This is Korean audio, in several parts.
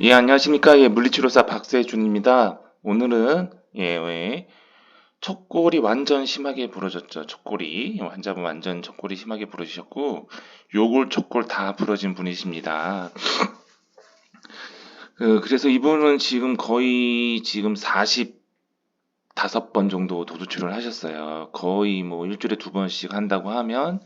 예, 안녕하십니까. 예, 물리치료사 박세준입니다. 오늘은, 예, 왜, 척골이 완전 심하게 부러졌죠. 척골이. 환자분 완전 척골이 심하게 부러지셨고, 요골, 척골 다 부러진 분이십니다. 그, 그래서 이분은 지금 거의 지금 45번 정도 도수치료를 하셨어요. 거의 뭐 일주일에 두 번씩 한다고 하면,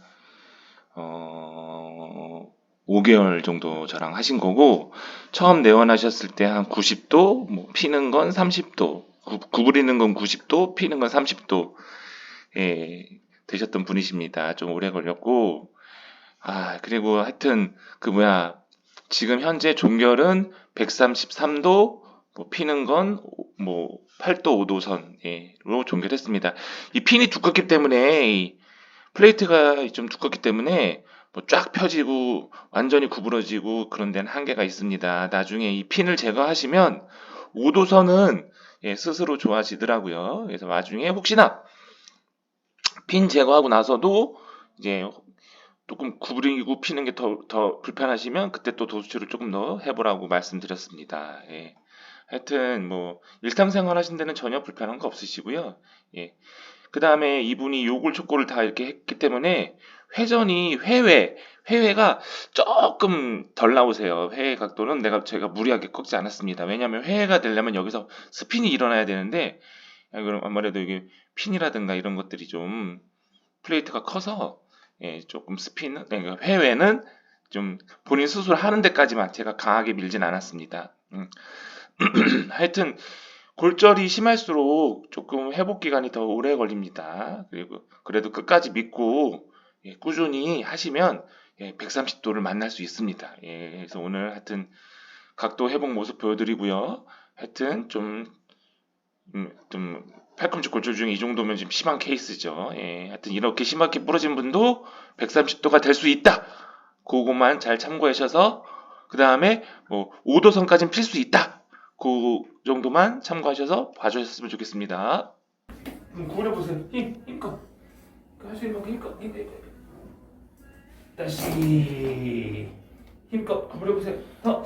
어, 5개월 정도 저랑 하신 거고, 처음 내원하셨을 때 한 90도, 뭐 피는 건 30도, 구, 구부리는 건 90도, 피는 건 30도, 예, 되셨던 분이십니다. 좀 오래 걸렸고, 아, 그리고 하여튼, 그 뭐야, 지금 현재 종결은 133도, 뭐 피는 건 뭐 8도 5도선으로 종결했습니다. 이 핀이 두껍기 때문에, 이 플레이트가 좀 두껍기 때문에, 뭐 쫙 펴지고 완전히 구부러지고 그런 데는 한계가 있습니다. 나중에 이 핀을 제거하시면 5도선은 예, 스스로 좋아지더라고요. 그래서 나중에 혹시나 핀 제거하고 나서도 이제 조금 구부리고 피는 게 더 더 불편하시면 그때 또 도수치를 조금 더 해보라고 말씀드렸습니다. 예. 하여튼 뭐 일상생활 하신 데는 전혀 불편한 거 없으시고요. 예. 그 다음에 이분이 요골 촉골을 다 이렇게 했기 때문에 회전이 회회 회회가 조금 덜 나오세요. 회회 각도는 내가 제가 무리하게 꺾지 않았습니다. 왜냐하면 회회가 되려면 여기서 스핀이 일어나야 되는데 아, 그럼 아무래도 이게 핀이라든가 이런 것들이 좀 플레이트가 커서 예, 조금 스핀 그러니까 회회는 좀 본인 스스로 하는 데까지만 제가 강하게 밀진 않았습니다. 음. 하여튼 골절이 심할수록 조금 회복 기간이 더 오래 걸립니다. 그리고 그래도 끝까지 믿고 예, 꾸준히 하시면 예, 130도를 만날 수 있습니다. 예, 그래서 오늘 하여튼 각도 회복 모습 보여드리고요. 하여튼 좀, 음, 좀 팔꿈치 골절 중에 이 정도면 좀 심한 케이스죠. 예, 하여튼 이렇게 심하게 부러진 분도 130도가 될 수 있다. 그거만 잘 참고하셔서 그 다음에 뭐 5도선까지는 필 수 있다. 그 정도만 참고하셔서 봐주셨으면 좋겠습니다. 음, 구부려 보세요. 힘, 힘껏. 할수 있는 만큼 힘껏. 힘, 힘, 힘. 다시 힘껏 구부려 보세요. 더.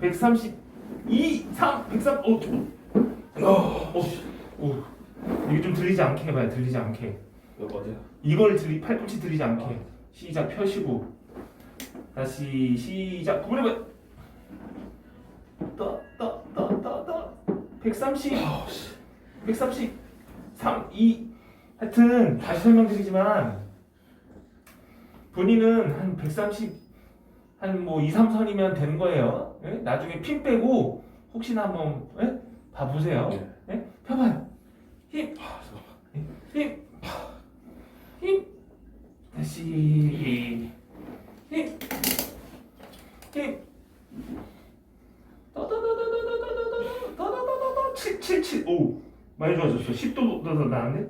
132, 3, 103, 오, 어, 오, 오. 이게 좀 들리지 않게 해봐요. 들리지 않게. 여기 어디야? 이걸 들리 팔꿈치 들리지 않게. 시작 펴시고. 다시 시작 구부려봐. 떠떠떠떠떠 130 130 3 2 하여튼 다시 설명드리지만 본인은 한 130 한 뭐 2, 3선이면 되는 거예요. 예? 나중에 핀 빼고 혹시나 한번 예? 봐보세요. 네. 예? 펴봐요. 힘, 아, 잠깐만. 힘, 힘. 7, 7, 7. 오, 많이 좋아졌어. 10도 더 나았네.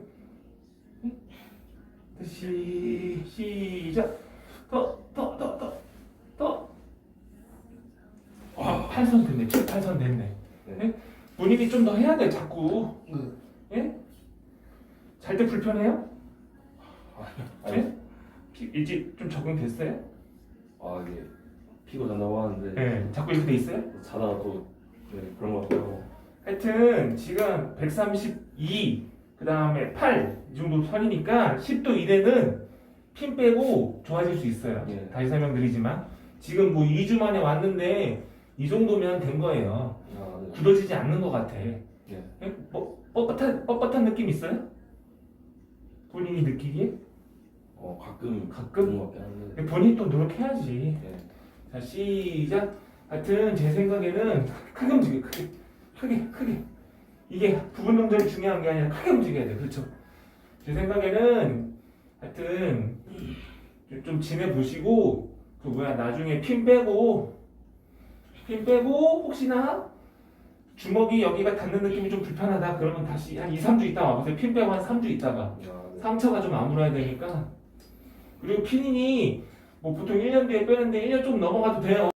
다시 시작. 더, 더, 더, 더, 더. 아, 8선 됐네. 7, 8선 됐네. 네. 예? 본인이 좀 더 해야 돼, 자꾸. 네. 예? 잘 때 불편해요? 아니, 예? 피- 일찍 좀 적응됐어요? 아 이게 피고 잔다고 하는데 예. 자꾸 이렇게 돼 있어요? 또 자다가 또 네, 그런 것 같아요. 하여튼 지금 132, 그 다음에 8 이 정도 선이니까 10도 이내는 핀 빼고 좋아질 수 있어요. 예. 다시 설명드리지만 지금 뭐 2주 만에 왔는데 이 정도면 된 거예요. 아, 네. 굳어지지 않는 것 같아. 예. 예? 뭐, 뻣뻣한, 뻣뻣한 느낌 있어요? 본인이 느끼기에? 어 가끔 가끔? 그런 것. 본인이 또 노력해야지. 네. 자 시작. 하여튼 제 생각에는 크게 움직여 크게 크게 크게. 이게 부분 동작이 중요한 게 아니라 크게 움직여야 돼. 그렇죠? 제 생각에는 하여튼 좀- 좀 지내 보시고 그 뭐야 나중에 핀 빼고 핀 빼고 혹시나 주먹이 여기가 닿는 느낌이 좀 불편하다 그러면 다시 한 2, 3주 있다 와보세요. 핀 빼고 한 3주 있다가. 아, 네. 상처가 좀 아물어야 되니까. 그리고 피닌이 뭐 보통 1년 뒤에 빼는데 1년 좀 넘어가도 돼요